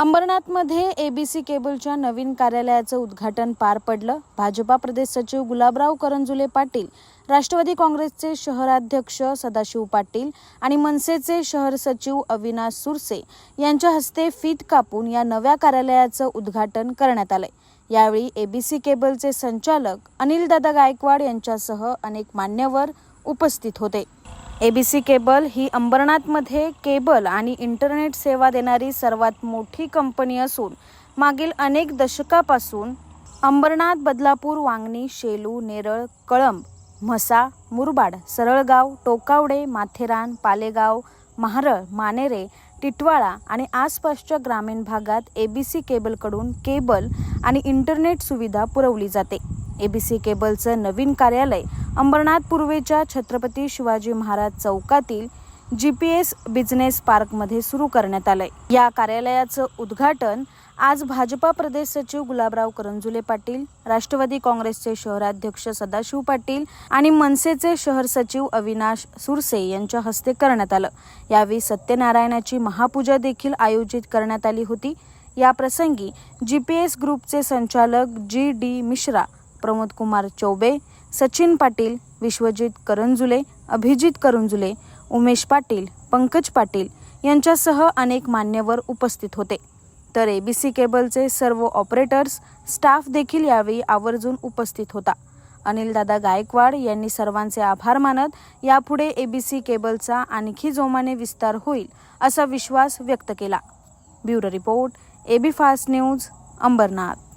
अंबरनाथमध्ये ए B C केबलच्या नवीन कार्यालयाचं उद्घाटन पार पडलं. भाजपा प्रदेश सचिव गुलाबराव करंजुले पाटील राष्ट्रवादी काँग्रेसचे शहराध्यक्ष सदाशिव पाटील आणि मनसेचे शहर सचिव अविनाश सुरसे यांच्या हस्ते फीत कापून या नव्या कार्यालयाचं उद्घाटन करण्यात आलंय. यावेळी एबीसी केबलचे संचालक अनिलदादा गायकवाड यांच्यासह अनेक मान्यवर उपस्थित होते. ए बी सी केबल ही अंबरनाथमध्ये केबल आणि इंटरनेट सेवा देणारी सर्वात मोठी कंपनी असून मागील अनेक दशकापासून अंबरनाथ बदलापूर वांगणी शेलू नेरळ कळंब म्हसा मुरबाड सरळगाव टोकावडे माथेरान पालेगाव महारळ मानेरे टिटवाळा आणि आसपासच्या ग्रामीण भागात ए बी सी केबलकडून केबल आणि इंटरनेट सुविधा पुरवली जाते. एबीसी केबलचं नवीन कार्यालय अंबरनाथ पूर्वेच्या छत्रपती शिवाजी महाराज चौकातील जी पी एस बिझनेस पार्कमध्ये सुरू करण्यात आलंय. या कार्यालयाचं उद्घाटन आज भाजपा प्रदेश सचिव गुलाबराव करंजुले पाटील राष्ट्रवादी काँग्रेसचे शहराध्यक्ष सदाशिव पाटील आणि मनसेचे शहर सचिव अविनाश सुरसे यांच्या हस्ते करण्यात आलं. यावेळी सत्यनारायणाची महापूजा देखील आयोजित करण्यात आली होती. या प्रसंगी जी पी एस ग्रुपचे संचालक जी डी मिश्रा प्रमोद कुमार चौबे सचिन पाटील विश्वजित करंजुले अभिजित करंजुले उमेश पाटील पंकज पाटील यांच्यासह अनेक मान्यवर उपस्थित होते. तर एबीसी केबलचे सर्व ऑपरेटर्स स्टाफ देखील यावेळी आवर्जून उपस्थित होता. अनिलदादा गायकवाड यांनी सर्वांचे आभार मानत यापुढे एबीसी केबलचा आणखी जोमाने विस्तार होईल असा विश्वास व्यक्त केला. Bureau report AB fast news Ambarnath.